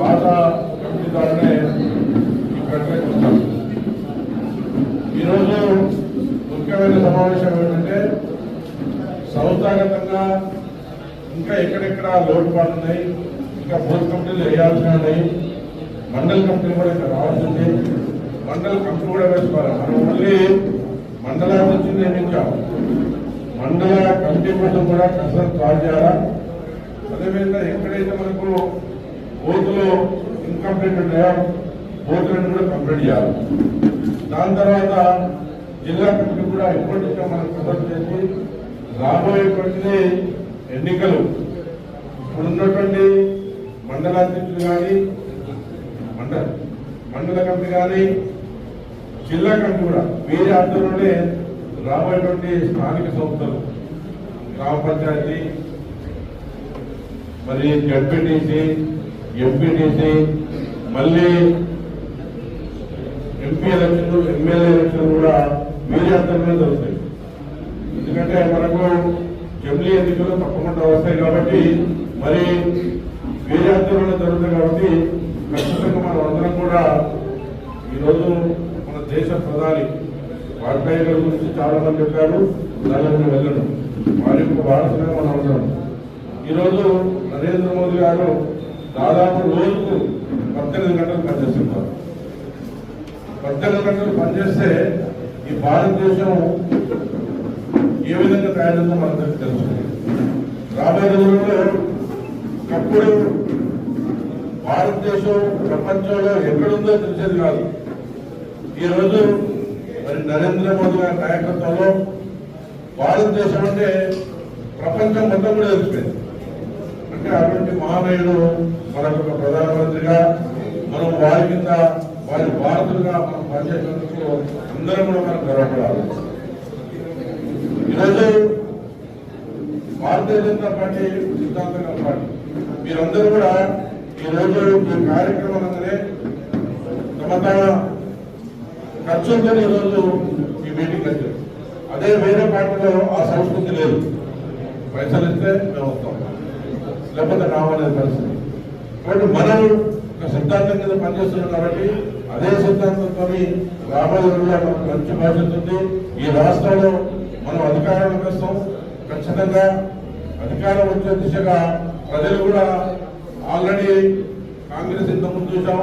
పాత కమిటీ ద్వారానే ఈ ఈరోజు ముఖ్యమైన సమావేశం ఏంటంటే సంస్థాగతంగా ఇంకా ఎక్కడెక్కడ లోటుపాట్లు ఉన్నాయి ఇంకా బోర్డు కమిటీలు వేయాల్సిన ఉన్నాయి మండల కమిటీలు కూడా ఇక్కడ రావాల్సింది మండల కమిటీ కూడా వేసుకోవాలి. మనం మళ్ళీ మండలాభివృద్ధి నియమించాం మండల కమిటీ కోసం కూడా కసరత్తు కాల్ చేయాలా? బూతులను కూడా కంప్లీట్ చేయాలి. దాని తర్వాత జిల్లా కమిటీ కూడా ఇప్పటికే మనం కసరత్తు చేసి రాబోయేటువంటి ఎన్నికలు. ఇప్పుడున్నటువంటి మండలాధ్యక్షులు కానీ మండల మండల కమిటీ కానీ జిల్లా కమిటీ కూడా వేరే ఆధ్వర్యంలోనే రాబోయేటువంటి స్థానిక సంస్థలు గ్రామ పంచాయతీ మరి జడ్పీటీసీ ఎంపీటీసీ మళ్ళీ ఎంపీ ఎలక్షన్లు ఎమ్మెల్యే ఎలక్షన్లు కూడా వీరి ఆధ్వర్యంలో జరుగుతాయి. ఎందుకంటే మనకు జమిలీ ఎన్నికలు తప్పకుండా వస్తాయి కాబట్టి మరి వీరి ఆధ్వర్యంలో జరుగుతాయి కాబట్టి ఖచ్చితంగా మనం అందరం కూడా ఈరోజు మన దేశ ప్రధాని వాజ్పేయి గారి గురించి చాలా మంది చెప్పారు దానిలో వెళ్ళను. వారి యొక్క వారసుగా మనం అవసరం ఈరోజు నరేంద్ర మోదీ గారు దాదాపు రోజుకు పద్దెనిమిది గంటలు పనిచేస్తున్నారు పద్దెనిమిది పనిచేస్తే ఈ భారతదేశం ఏ విధంగా తయారుందో మనందరికీ తెలుసు. రాబోయే రోజుల్లో ఎప్పుడు భారతదేశం ప్రపంచంలో ఎక్కడుందో తెలిసేది కాదు. ఈ రోజు మరి నరేంద్ర మోదీ గారి నాయకత్వంలో భారతదేశం అంటే ప్రపంచం మొత్తం కూడా తెలిసిపోయింది. అంటే అటువంటి మహానయుడు మనకు ప్రధానమంత్రిగా మనం వారి కింద వారి బాధితులుగా మనం పనిచేసినందుకు అందరం కూడా మనం గర్వపడాలి. ఈరోజు భారతీయ జనతా పార్టీ సిద్ధాంతంగా పార్టీ మీరందరూ కూడా ఈరోజు ఈ కార్యక్రమం అనగానే తమ తమ ఖర్చులతో ఈరోజు ఈ మీటింగ్ వచ్చారు అదే వేరే పార్టీలో ఆ సంస్కృతి లేదు. పైసలు ఇస్తే మేము వస్తాం. లేకపోతే రావాలనే పరిస్థితి. కాబట్టి మనం ఒక సిద్ధాంతం మీద పనిచేస్తున్నాం కాబట్టి అదే సిద్ధాంతంతో రాబోయే రోజుల్లో మనకు మంచి భవిష్యత్తు ఉంది. ఈ రాష్ట్రంలో మనం అధికారంలోకి వస్తాం ఖచ్చితంగా అధికారం వచ్చే దిశగా ప్రజలు కూడా ఆల్రెడీ కాంగ్రెస్ ఇంత ముందు చూసాం.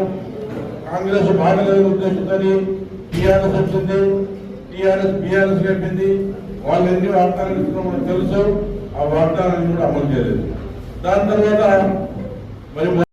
కాంగ్రెస్ బాగలేదు ఉద్దేశంతో టీఆర్ఎస్ వచ్చింది. టీఆర్ఎస్ బీఆర్ఎస్ చెప్పింది వాళ్ళు ఎన్ని వాగ్దానాలు ఇస్తున్నాం మనకు తెలుసు. ఆ వాగ్దానాన్ని కూడా అమలు చేయలేదు. దాని తర్వాత మరి